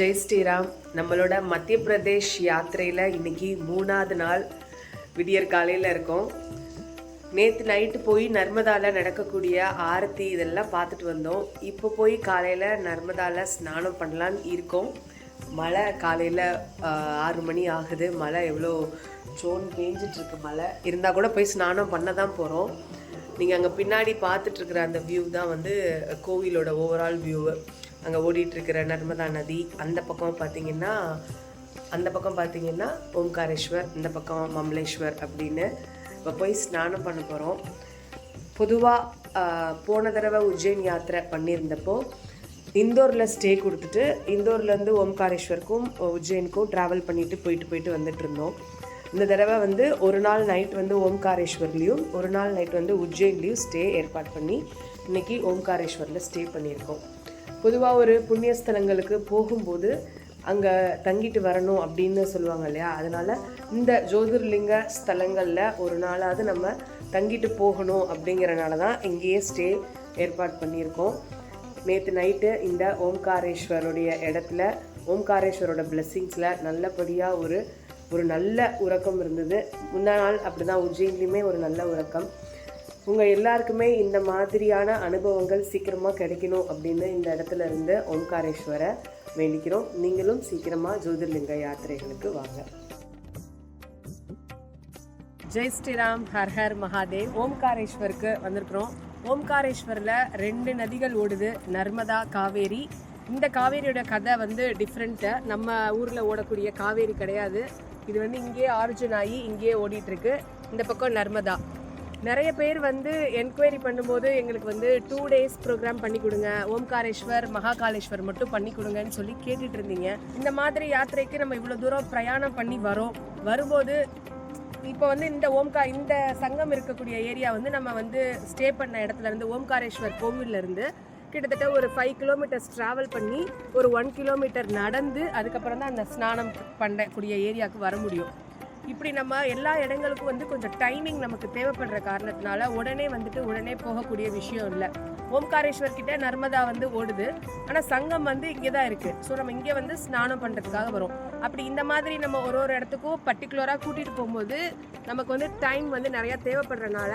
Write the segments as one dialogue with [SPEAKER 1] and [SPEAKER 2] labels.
[SPEAKER 1] ஜெய் ஸ்ரீராம் நம்மளோட மத்திய பிரதேஷ் யாத்திரையில் இன்னைக்கு மூணாவது நாள் விடியற் காலையில் இருக்கோம். நேற்று நைட்டு போய் நர்மதாவில் நடக்கக்கூடிய ஆரத்தி இதெல்லாம் பார்த்துட்டு வந்தோம். இப்போ போய் காலையில் நர்மதாவில் ஸ்நானம் பண்ணலான்னு இருக்கோம். மழை காலையில் ஆறு மணி ஆகுது. மழை எவ்வளோ சோன் பேஞ்சிட்ருக்கு மழை. இருந்தால் கூட போய் ஸ்நானம் பண்ண தான் போகிறோம் நீங்கள் அங்கே பின்னாடி பார்த்துட்ருக்குற அந்த வியூ தான் வந்து கோவிலோட ஓவரால் வியூவு அங்கே ஓடிட்டுருக்கிற நர்மதா நதி அந்த பக்கம் பார்த்தீங்கன்னா அந்த பக்கம் பார்த்தீங்கன்னா ஓம்காரேஸ்வர் இந்த பக்கம் மம்லேஸ்வர் அப்படின்னு இப்போ போய் ஸ்நானம் பண்ண போகிறோம் பொதுவாக போன தடவை உஜ்ஜைன் யாத்திரை பண்ணியிருந்தப்போ இந்தோரில் ஸ்டே கொடுத்துட்டு இந்தோர்லேருந்து ஓம்காரேஸ்வருக்கும் உஜ்ஜைனுக்கும் ட்ராவல் பண்ணிவிட்டு போயிட்டு போயிட்டு வந்துட்டு இருந்தோம். இந்த தடவை வந்து ஒரு நாள் நைட் வந்து ஓம்காரேஸ்வர்லேயும் ஒரு நாள் நைட் வந்து உஜ்ஜைன்லேயும் ஸ்டே ஏற்பாடு பண்ணி இன்னைக்கு ஓம்காரேஸ்வரில் ஸ்டே பண்ணியிருக்கோம். பொதுவாக ஒரு புண்ணிய ஸ்தலங்களுக்கு போகும்போது அங்கே தங்கிட்டு வரணும் அப்படின்னு சொல்லுவாங்க இல்லையா? அதனால் இந்த ஜோதிர்லிங்க ஸ்தலங்களில் ஒரு நாளாவது நம்ம தங்கிட்டு போகணும் அப்படிங்கிறனால தான் இங்கேயே ஸ்டே ஏற்பாடு பண்ணியிருக்கோம். நேற்று நைட்டு இந்த ஓம்காரேஸ்வருடைய இடத்துல ஓம்காரேஸ்வரோட பிளெஸ்ஸிங்ஸில் நல்லபடியாக ஒரு ஒரு நல்ல உறக்கம் இருந்தது. முந்தா நாள் அப்படி தான் உஜ்ஜயின்லேயுமே ஒரு நல்ல உறக்கம். உங்கள் எல்லாருக்குமே இந்த மாதிரியான அனுபவங்கள் சீக்கிரமாக கிடைக்கணும் அப்படின்னு இந்த இடத்துல இருந்து ஓம்காரேஸ்வரை வேண்டிக்கிறோம். நீங்களும் சீக்கிரமாக ஜோதிர்லிங்க யாத்திரைகளுக்கு வாங்க. ஜெய் ஸ்ரீராம் ஹர் ஹர் மகாதேவ். ஓம்காரேஸ்வருக்கு வந்திருக்கிறோம். ஓம்காரேஸ்வரில் ரெண்டு நதிகள் ஓடுது. நர்மதா காவேரி. இந்த காவேரியோட கதை வந்து டிஃப்ரெண்ட்டு நம்ம ஊரில் ஓடக்கூடிய காவேரி கிடையாது. இது வந்து இங்கேயே ஆரிஜின் ஆகி இங்கேயே ஓடிட்டுருக்கு இந்த பக்கம் நர்மதா. நிறைய பேர் வந்து என்கொயரி பண்ணும்போது எங்களுக்கு வந்து டூ டேஸ் ப்ரோக்ராம் பண்ணி கொடுங்க. ஓம்காரேஸ்வர் மகாகாலேஸ்வர் மட்டும் பண்ணி கொடுங்கன்னு சொல்லி கேட்டுட்டு இருந்தீங்க. இந்த மாதிரி யாத்திரைக்கு நம்ம இவ்வளோ தூரம் பிரயாணம் பண்ணி வரோம். வரும்போது இப்போ வந்து இந்த ஓம்கா இந்த சங்கம் இருக்கக்கூடிய ஏரியா வந்து நம்ம வந்து ஸ்டே பண்ண இடத்துல இருந்து ஓம்காரேஸ்வர் கோவில்லேருந்து கிட்டத்தட்ட ஒரு ஃபைவ் கிலோமீட்டர்ஸ் ட்ராவல் பண்ணி ஒரு ஒன் கிலோமீட்டர் நடந்து அதுக்கப்புறம் தான் அந்த ஸ்நானம் பண்ணக்கூடிய ஏரியாவுக்கு வர முடியும். இப்படி நம்ம எல்லா இடங்களுக்கும் வந்து கொஞ்சம் டைமிங் நமக்கு தேவைப்படுற காரணத்தினால உடனே வந்துட்டு உடனே போகக்கூடிய விஷயம் இல்லை. ஓம்காரேஸ்வர் கிட்ட நர்மதா வந்து ஓடுது. ஆனால் சங்கம் வந்து இங்கே தான் இருக்குது ஸோ நம்ம இங்கே வந்து ஸ்நானம் பண்ணுறதுக்காக வரும். அப்படி இந்த மாதிரி நம்ம ஒரு ஒரு இடத்துக்கும் பர்டிகுலராக கூட்டிகிட்டு போகும்போது நமக்கு வந்து டைம் வந்து நிறையா தேவைப்படுறனால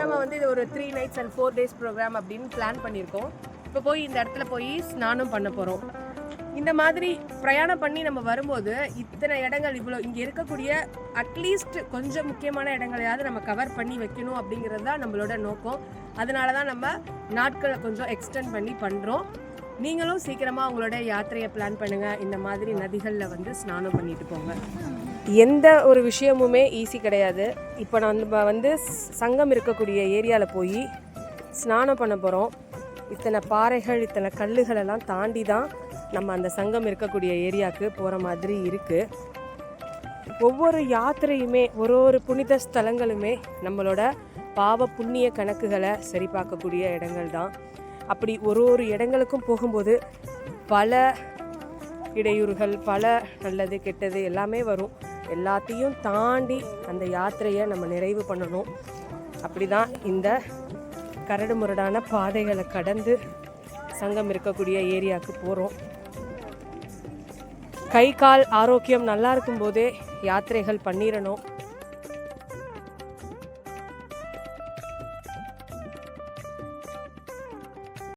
[SPEAKER 1] நம்ம வந்து இது ஒரு three nights and four days program அப்படின்னு பிளான் பண்ணியிருக்கோம். இப்போ போய் இந்த இடத்துல போய் ஸ்நானம் பண்ண போகிறோம் இந்த மாதிரி பிரயாணம் பண்ணி நம்ம வரும்போது இத்தனை இடங்கள் இவ்வளோ இங்கே இருக்கக்கூடிய அட்லீஸ்ட் கொஞ்சம் முக்கியமான இடங்களையாவது நம்ம கவர் பண்ணி வைக்கணும் அப்படிங்கிறது தான் நம்மளோட நோக்கம். அதனால தான் நம்ம நாட்களை கொஞ்சம் எக்ஸ்டெண்ட் பண்ணி பண்ணுறோம் நீங்களும் சீக்கிரமாக உங்களோட யாத்திரையை பிளான் பண்ணுங்கள் இந்த மாதிரி நதிகளில் வந்து ஸ்நானம் பண்ணிட்டு போங்க. எந்த ஒரு விஷயமுமே ஈஸி கிடையாது. இப்போ நம்ம வந்து சங்கம் இருக்கக்கூடிய ஏரியாவில் போய் ஸ்நானம் பண்ண போகிறோம் இத்தனை பாறைகள் இத்தனை கல்லுகள் எல்லாம் தாண்டி தான் நம்ம அந்த சங்கம் இருக்கக்கூடிய ஏரியாவுக்கு போகிற மாதிரி இருக்குது ஒவ்வொரு யாத்திரையுமே ஒரு ஒரு புனித ஸ்தலங்களுமே நம்மளோட பாவ புண்ணிய கணக்குகளை சரி பார்க்கக்கூடிய இடங்கள் தான். அப்படி ஒரு ஒரு இடங்களுக்கும் போகும்போது பல இடையூறுகள் பல நல்லது கெட்டது எல்லாமே வரும். எல்லாத்தையும் தாண்டி அந்த யாத்திரையை நம்ம நிறைவு பண்ணணும். அப்படி தான் இந்த கரடு முரடான பாதைகளை கடந்து சங்கம் இருக்கக்கூடிய ஏரியாவுக்கு போகிறோம் கை கால் ஆரோக்கியம் நல்லா இருக்கும்போதே யாத்திரைகள் பண்ணிடணும்.